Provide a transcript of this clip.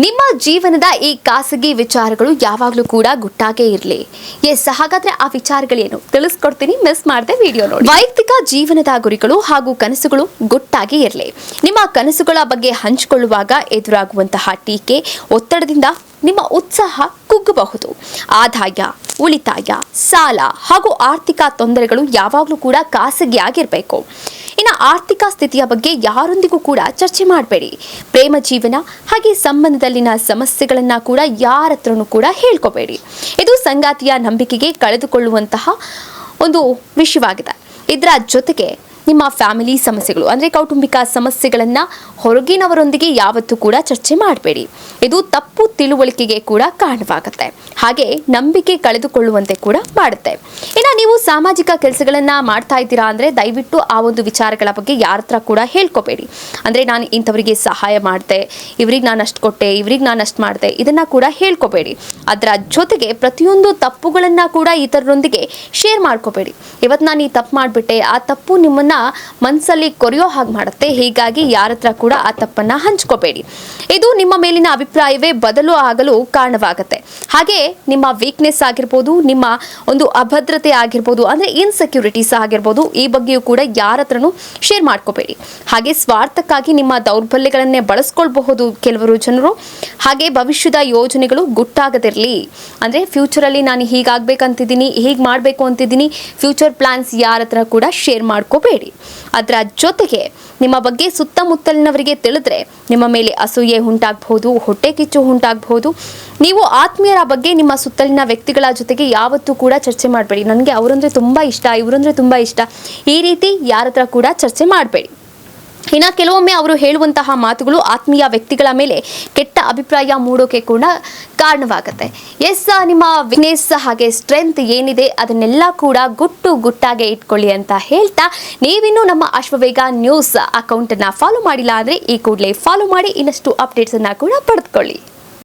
ನಿಮ್ಮ ಜೀವನದ ಈ ಖಾಸಗಿ ವಿಚಾರಗಳು ಯಾವಾಗಲೂ ಕೂಡ ಗುಟ್ಟಾಗೇ ಇರಲಿ. ಎಸ್, ಹಾಗಾದ್ರೆ ಆ ವಿಚಾರಗಳೇನು? ತಿಳಿಸ್ಕೊಡ್ತೀನಿ ಮಿಸ್ ಮಾಡದೆ ವಿಡಿಯೋ ನೋಡಿ. ವೈಯಕ್ತಿಕ ಜೀವನದ ಗುರಿಗಳು ಹಾಗೂ ಕನಸುಗಳು ಗುಟ್ಟಾಗಿ ಇರಲಿ. ನಿಮ್ಮ ಕನಸುಗಳ ಬಗ್ಗೆ ಹಂಚಿಕೊಳ್ಳುವಾಗ ಎದುರಾಗುವಂತಹ ಟೀಕೆ ಒತ್ತಡದಿಂದ ನಿಮ್ಮ ಉತ್ಸಾಹ ಕುಗ್ಗಬಹುದು. ಆದಾಯ ಉಳಿತಾಯ, ಸಾಲ ಹಾಗೂ ಆರ್ಥಿಕ ತೊಂದರೆಗಳು ಯಾವಾಗಲೂ ಕೂಡ ಖಾಸಗಿಯಾಗಿರಬೇಕು ಇನ್ನು ಆರ್ಥಿಕ ಸ್ಥಿತಿಯ ಬಗ್ಗೆ ಯಾರೊಂದಿಗೂ ಕೂಡ ಚರ್ಚೆ ಮಾಡಬೇಡಿ. ಪ್ರೇಮ ಜೀವನ ಹಾಗೆ ಸಂಬಂಧದಲ್ಲಿನ ಸಮಸ್ಯೆಗಳನ್ನು ಕೂಡ ಯಾರ ಹತ್ರನೂ ಕೂಡ ಹೇಳ್ಕೋಬೇಡಿ. ಇದು ಸಂಗಾತಿಯ ನಂಬಿಕೆಗೆ ಕಳೆದುಕೊಳ್ಳುವಂತಹ ಒಂದು ವಿಷಯವಾಗಿದೆ ಇದರ ಜೊತೆಗೆ ನಿಮ್ಮ ಫ್ಯಾಮಿಲಿ ಸಮಸ್ಯೆಗಳು, ಅಂದರೆ ಕೌಟುಂಬಿಕ ಸಮಸ್ಯೆಗಳನ್ನು ಹೊರಗಿನವರೊಂದಿಗೆ ಯಾವತ್ತೂ ಕೂಡ ಚರ್ಚೆ ಮಾಡಬೇಡಿ. ಇದು ತಪ್ಪು ತಿಳುವಳಿಕೆಗೆ ಕೂಡ ಕಾರಣವಾಗುತ್ತೆ. ಹಾಗೆ ನಂಬಿಕೆ ಕಳೆದುಕೊಳ್ಳುವಂತೆ ಕೂಡ ಮಾಡುತ್ತೆ. ಇನ್ನು ನೀವು ಸಾಮಾಜಿಕ ಕೆಲಸಗಳನ್ನು ಮಾಡ್ತಾ ಇದ್ದೀರಾ ಅಂದರೆ ದಯವಿಟ್ಟು ಆ ಒಂದು ವಿಚಾರಗಳ ಬಗ್ಗೆ ಯಾರ ಹತ್ರ ಕೂಡ ಹೇಳ್ಕೋಬೇಡಿ. ಅಂದರೆ ನಾನು ಇಂಥವರಿಗೆ ಸಹಾಯ ಮಾಡಿದೆ, ಇವ್ರಿಗೆ ನಾನು ಅಷ್ಟು ಕೊಟ್ಟೆ, ಇವ್ರಿಗೆ ನಾನು ಅಷ್ಟು ಮಾಡಿದೆ, ಇದನ್ನು ಕೂಡ ಹೇಳ್ಕೋಬೇಡಿ. ಅದರ ಜೊತೆಗೆ ಪ್ರತಿಯೊಂದು ತಪ್ಪುಗಳನ್ನು ಕೂಡ ಇತರರೊಂದಿಗೆ ಶೇರ್ ಮಾಡ್ಕೋಬೇಡಿ. ಇವತ್ತು ನಾನು ಈ ತಪ್ಪು ಮಾಡಿಬಿಟ್ಟೆ, ಆ ತಪ್ಪು ನಿಮ್ಮನ್ನ ಮನಸ್ಸಲ್ಲಿ ಕೊರೆಯೋ ಹಾಗೆ ಮಾಡುತ್ತೆ. ಹೀಗಾಗಿ ಯಾರ ಹತ್ರ ಕೂಡ ಆ ತಪ್ಪನ್ನ ಹಂಚ್ಕೋಬೇಡಿ. ಇದು ನಿಮ್ಮ ಮೇಲಿನ ಅಭಿಪ್ರಾಯವೇ, ಬದಲು ಆಗಲು ಕಾರಣವಾಗುತ್ತೆ. ಹಾಗೆ ನಿಮ್ಮ ವೀಕ್ನೆಸ್ ಆಗಿರ್ಬೋದು, ನಿಮ್ಮ ಒಂದು ಅಭದ್ರತೆ ಆಗಿರ್ಬೋದು, ಅಂದ್ರೆ ಇನ್ಸೆಕ್ಯೂರಿಟೀಸ್ ಆಗಿರ್ಬೋದು, ಈ ಬಗ್ಗೆಯೂ ಕೂಡ ಯಾರ ಹತ್ರನೂ ಶೇರ್ ಮಾಡ್ಕೋಬೇಡಿ. ಹಾಗೆ ಸ್ವಾರ್ಥಕ್ಕಾಗಿ ನಿಮ್ಮ ದೌರ್ಬಲ್ಯಗಳನ್ನೇ ಬಳಸ್ಕೊಳ್ಬಹುದು ಕೆಲವರು ಜನರು. ಹಾಗೆ ಭವಿಷ್ಯದ ಯೋಜನೆಗಳು ಗುಟ್ಟಾಗದಿರಲಿ. ಅಂದರೆ ಫ್ಯೂಚರಲ್ಲಿ ನಾನು ಹೀಗಾಗಬೇಕಂತಿದ್ದೀನಿ ಹೀಗೆ ಮಾಡಬೇಕು ಅಂತಿದ್ದೀನಿ ಫ್ಯೂಚರ್ ಪ್ಲಾನ್ಸ್ ಯಾರ ಕೂಡ ಶೇರ್ ಮಾಡ್ಕೋಬೇಡಿ. ಅದರ ಜೊತೆಗೆ ನಿಮ್ಮ ಬಗ್ಗೆ ಸುತ್ತಮುತ್ತಲಿನವರಿಗೆ ತಿಳಿದ್ರೆ ನಿಮ್ಮ ಮೇಲೆ ಅಸೂಯೆ ಉಂಟಾಗಬಹುದು, ಹೊಟ್ಟೆ ಕಿಚ್ಚು ಉಂಟಾಗಬಹುದು. ನೀವು ಆತ್ಮೀಯರ ಬಗ್ಗೆ ನಿಮ್ಮ ಸುತ್ತಲಿನ ವ್ಯಕ್ತಿಗಳ ಜೊತೆಗೆ ಯಾವತ್ತೂ ಕೂಡ ಚರ್ಚೆ ಮಾಡಬೇಡಿ. ನನಗೆ ಅವರಂದ್ರೆ ತುಂಬ ಇಷ್ಟ, ಇವರಂದ್ರೆ ತುಂಬ ಇಷ್ಟ. ಈ ರೀತಿ ಯಾರ ಹತ್ರ ಕೂಡ ಚರ್ಚೆ ಮಾಡಬೇಡಿ. ಇನ್ನು ಕೆಲವೊಮ್ಮೆ ಅವರು ಹೇಳುವಂತಹ ಮಾತುಗಳು ಆತ್ಮೀಯ ವ್ಯಕ್ತಿಗಳ ಮೇಲೆ ಕೆಟ್ಟ ಅಭಿಪ್ರಾಯ ಮೂಡೋಕೆ ಕೂಡ ಕಾರಣವಾಗುತ್ತೆ. ಎಸ್ ನಿಮ್ಮ ವಿಕ್ನೆಸ್ ಹಾಗೆ ಸ್ಟ್ರೆಂತ್ ಏನಿದೆ ಅದನ್ನೆಲ್ಲ ಕೂಡ ಗುಟ್ಟು ಗುಟ್ಟಾಗೆ ಇಟ್ಕೊಳ್ಳಿ ಅಂತ ಹೇಳ್ತಾ ನೀವಿನ್ನೂ ನಮ್ಮ ಅಶ್ವವೇಗ ನ್ಯೂಸ್ ಅಕೌಂಟನ್ನು ಫಾಲೋ ಮಾಡಿಲ್ಲ ಅಂದರೆ ಈ ಕೂಡಲೇ ಫಾಲೋ ಮಾಡಿ ಇನ್ನಷ್ಟು ಅಪ್ಡೇಟ್ಸನ್ನು ಕೂಡ ಪಡೆದುಕೊಳ್ಳಿ.